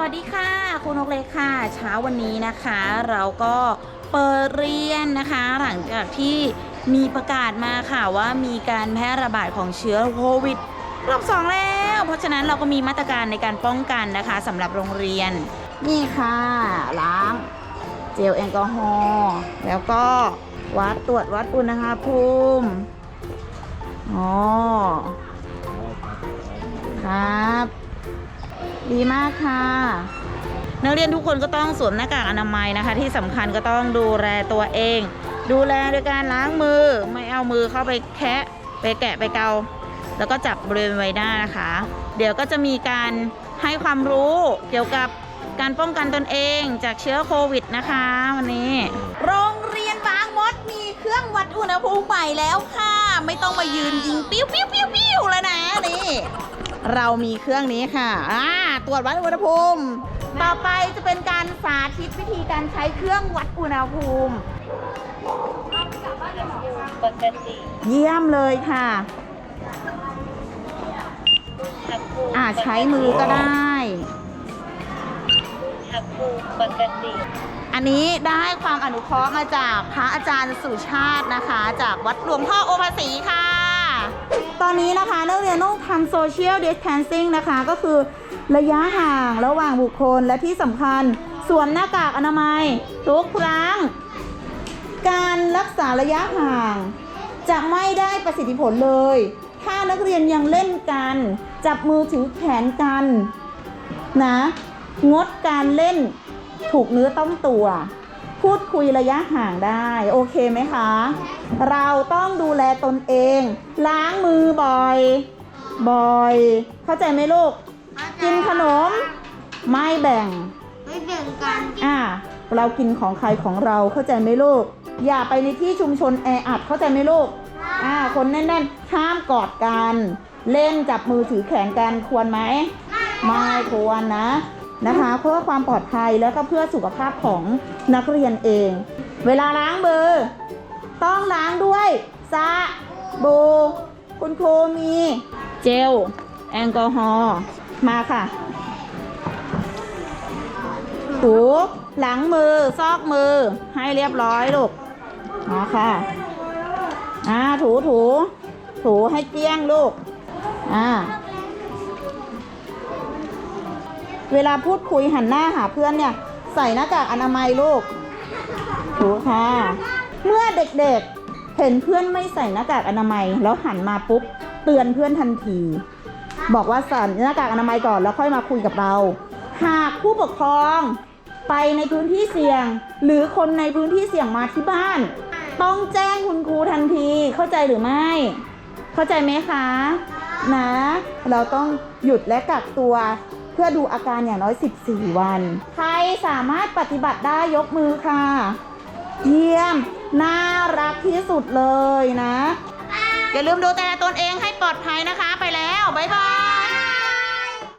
วัสดีค่ะ คุณนกเล็กค่ะ เช้าวันนี้นะคะ เราก็เปิดเรียนนะคะ หลังจากที่มีประกาศมาค่ะว่ามีการแพร่ระบาดของเชื้อโควิดรอบสองแล้ว เพราะฉะนั้นเราก็มีมาตรการในการป้องกันนะคะสำหรับโรงเรียน นี่ค่ะล้างเจลแอลกอฮอล์แล้วก็วัดตรวจวัดอุณหภูมิอ๋อครับ ดีมากค่ะ นักเรียนทุกคนก็ต้องสวมหน้ากากอนามัยนะคะ ที่สำคัญก็ต้องดูแลตัวเอง ดูแลโดยการล้างมือไม่เอามือเข้าไปแคะไปแกะไปเกา แล้วก็จับบริเวณใบหน้านะคะ เดี๋ยวก็จะมีการให้ความรู้เกี่ยวกับการป้องกันตนเองจากเชื้อโควิดนะคะ วันนี้ โรงเรียนบางมดมีเครื่องวัดอุณหภูมิใหม่แล้วค่ะ ไม่ต้องมายืนยิงปิ้วปิ้วปิ้วปิ้วแล้วนะนี่ เรามีเครื่องนี้ค่ะอ่าตรวจวัดอุณหภูมิ ต่อไปจะเป็นการสาธิตวิธีการใช้เครื่องวัดอุณหภูมิ ปกติเยี่ยมเลยค่ะอุณหภูมิอ่าใช้มือก็ได้อุณหภูมิปกติอันนี้ได้ความอนุเคราะห์มาจากพระอาจารย์สุชาตินะคะ จากวัดหลวงพ่อโอภาสีค่ะ ตอนนี้นะคะนักเรียนต้องทำโซเชียลดิส a ทนซิ่งนะคะ ก็คือระยะห่างระหว่างบุคคลและที่สำคัญสวมหน้ากากอนามัยทุกครั้ง การรักษาระยะห่าง จะไม่ได้ประสิทธิผลเลย ถ้านักเรียนยังเล่นกัน จับมือถือแขนกันนะ งดการเล่นถูกเนื้อต้องตัว พูดคุยระยะห่างได้ โอเคไหมคะ เราต้องดูแลตนเอง ล้างมือบ่อย บ่อย เข้าใจไหมลูก กินขนม ไม่แบ่ง ไม่แบ่งกันอ่าเรากินของใครของเราเข้าใจไหมลูก อย่าไปในที่ชุมชนแออัดเข้าใจไหมลูกอ่าคนแน่นๆห้ามกอดกัน เล่นจับมือถือแขนกันควรไหม ไม่ควรนะ นะคะ เพื่อความปลอดภัยแล้วก็เพื่อสุขภาพของนักเรียนเอง เวลาล้างมือ ต้องล้างด้วยสบู่คุณครูมีเจลแอลกอฮอล์มาค่ะถูหลังมือ ซอกมือให้เรียบร้อยลูกมาค่ะอ่าถูถูถูให้เกลี้ยงลูกอ่า เวลาพูดคุยหันหน้าหาเพื่อนเนี่ย ใส่หน้ากากอนามัยลูกถูกค่ะ เมื่อเด็กๆ เห็นเพื่อนไม่ใส่หน้ากากอนามัย แล้วหันมาปุ๊บ เตือนเพื่อนทันที บอกว่าใส่หน้ากากอนามัยก่อนแล้วค่อยมาคุยกับเรา หากผู้ปกครองไปในพื้นที่เสี่ยง หรือคนในพื้นที่เสี่ยงมาที่บ้าน ต้องแจ้งคุณครูทันทีเข้าใจหรือไม่ เข้าใจไหมคะ นะ เราต้องหยุดและกักตัว พื่อดูอาการอย่างน้อย 14 วัน ใครสามารถปฏิบัติได้ยกมือค่ะ เยี่ยม น่ารักที่สุดเลยนะ อย่าลืมดูแลตนเองให้ปลอดภัยนะคะ ไปแล้ว บ๊ายบาย